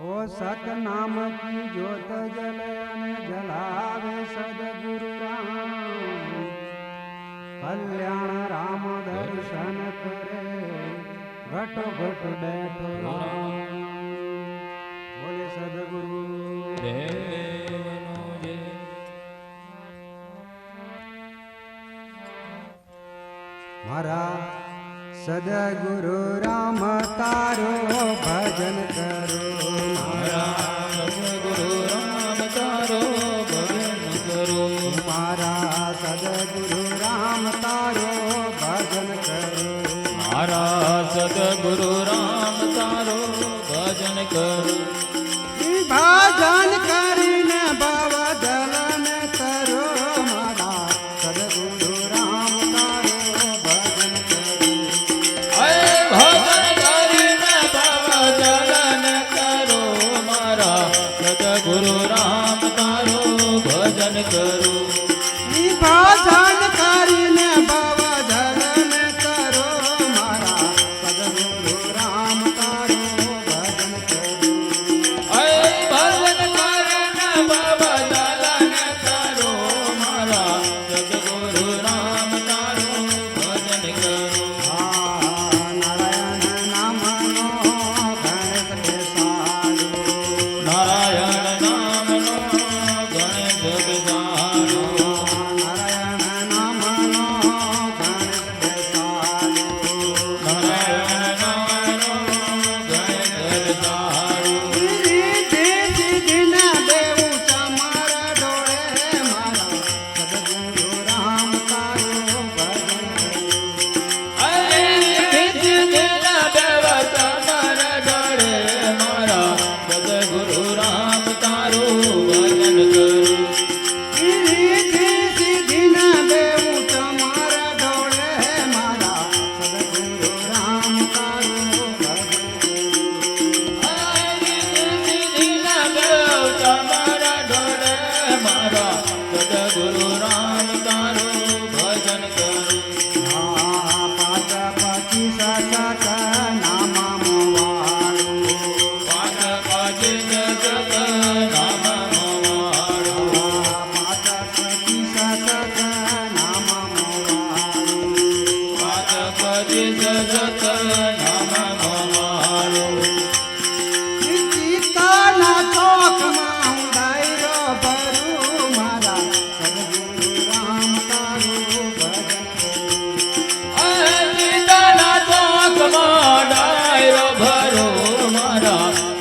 ઓ સતનામ કી જ્યોત જલે અને જલાવે સદગુરુ રામ. કલ્યાણ રામ દર્શન કરે, ઘટો ઘટ બેઠો બોલે સદગુરુ. મારા સદગુરુ રામ, તારો ભજન કરો. विभाग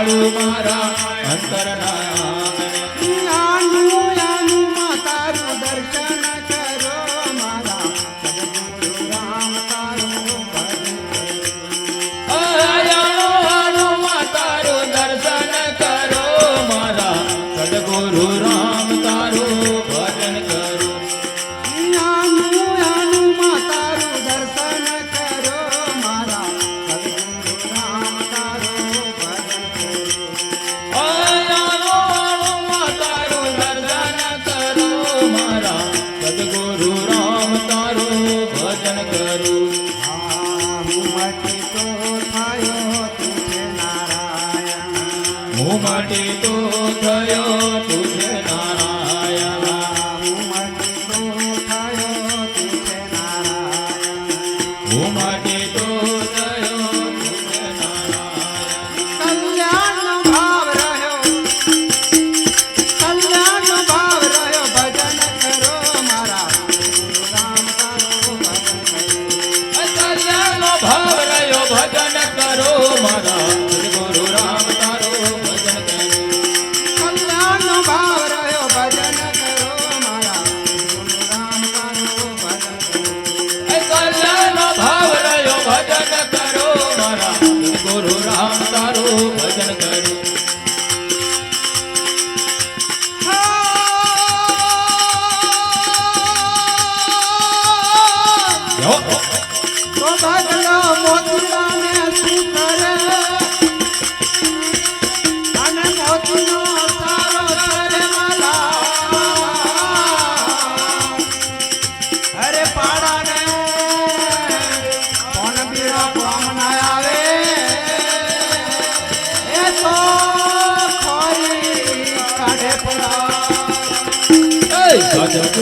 વાળું મારા અંતર મારા સદગુરુ રામ તારું ભજન કરું. હું માટે તો થયો તું નારાયણ. હું નામ તારું ભજન કરું যত